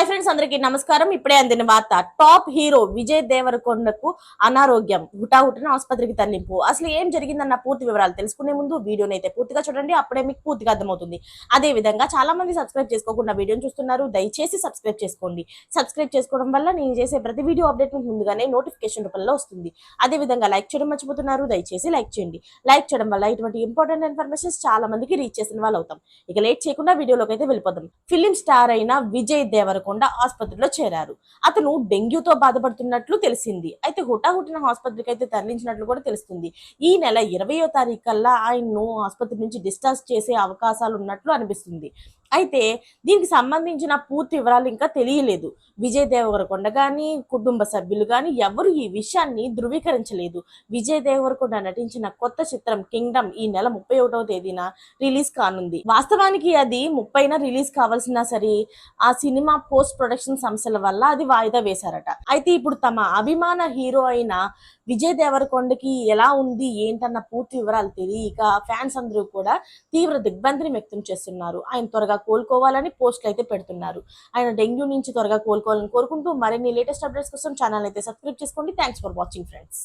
Hi friends అందరికి నమస్కారం. ఇప్పుడే అందిన వార్త టాప్ హీరో విజయ్ దేవరకొండకు అనారోగ్యం హుటాహుటిన ఆసుపత్రికి తరలింపు. అసలు ఏం జరిగిందన్న పూర్తి వివరాలు తెలుసుకునే ముందు వీడియోని అయితే పూర్తిగా చూడండి అప్పుడే మీకు పూర్తిగా అర్థమవుతుంది. అదే విధంగా చాలా మంది సబ్స్క్రైబ్ చేసుకోకుండా వీడియోని చూస్తున్నారు దయచేసి సబ్స్క్రైబ్ చేసుకోండి. సబ్స్క్రైబ్ చేసుకోవడం వల్ల నేను చేసే ప్రతి వీడియో అప్డేట్ మీకు ముందుగానే నోటిఫికేషన్ రూపంలో వస్తుంది. అదే విధంగా లైక్ చేయడం మర్చిపోతున్నారు దయచేసి లైక్ చేయండి. లైక్ చేయడం వల్ల ఇటువంటి ఇంపార్టెంట్ ఇన్ఫర్మేషన్స్ చాలా మందికి రీచ్ చేసిన వాళ్ళు అవుతాం ఇక లేట్ చేయకుండా వీడియోలోకి అయితే వెళ్ళిపోతాం ఫిలిం స్టార్ అయిన విజయ్ దేవరకొండ ఆసుపత్రిలో చేరారు. అతను డెంగ్యూతో బాధపడుతున్నట్లు తెలిసింది. అయితే హుటాహుటిన ఆసుపత్రికి అయితే తరలించినట్లు కూడా తెలుస్తుంది. ఈ నెల ఇరవయో తారీఖు కల్లా ఆయన్ను ఆసుపత్రి నుంచి డిశ్చార్జ్ చేసే అవకాశాలు ఉన్నట్లు అనిపిస్తుంది. అయితే దీనికి సంబంధించిన పూర్తి వివరాలు ఇంకా తెలియలేదు. విజయ్ దేవరకొండ కానీ కుటుంబ సభ్యులు కానీ ఎవరు ఈ విషయాన్ని ధృవీకరించలేదు. విజయ్ దేవరకొండ నటించిన కొత్త చిత్రం కింగ్డమ్ ఈ నెల ముప్పై ఒకటవ తేదీన రిలీజ్ కానుంది. వాస్తవానికి అది ముప్పైన రిలీజ్ కావాల్సిన సరే ఆ సినిమా పోస్ట్ ప్రొడక్షన్ సమస్యల వల్ల అది వాయిదా వేశారట. అయితే ఇప్పుడు తమ అభిమాన హీరో అయిన విజయ్ దేవరకొండకి ఎలా ఉంది ఏంటన్న పూర్తి వివరాలు తెలియక ఫ్యాన్స్ అందరూ కూడా తీవ్ర దిగ్భ్రాంతిని వ్యక్తం చేస్తున్నారు. ఆయన త్వరగా కోలుకోవాలని పోస్టులు అయితే పెడుతున్నారు. ఆయన డెంగ్యూ నుంచి త్వరగా కోలుకోవాలని కోరుకుంటూ మరిన్ని లేటెస్ట్ అప్డేట్స్ కోసం ఛానల్ అయితే సబ్స్క్రైబ్ చేసుకోండి. Thanks for watching friends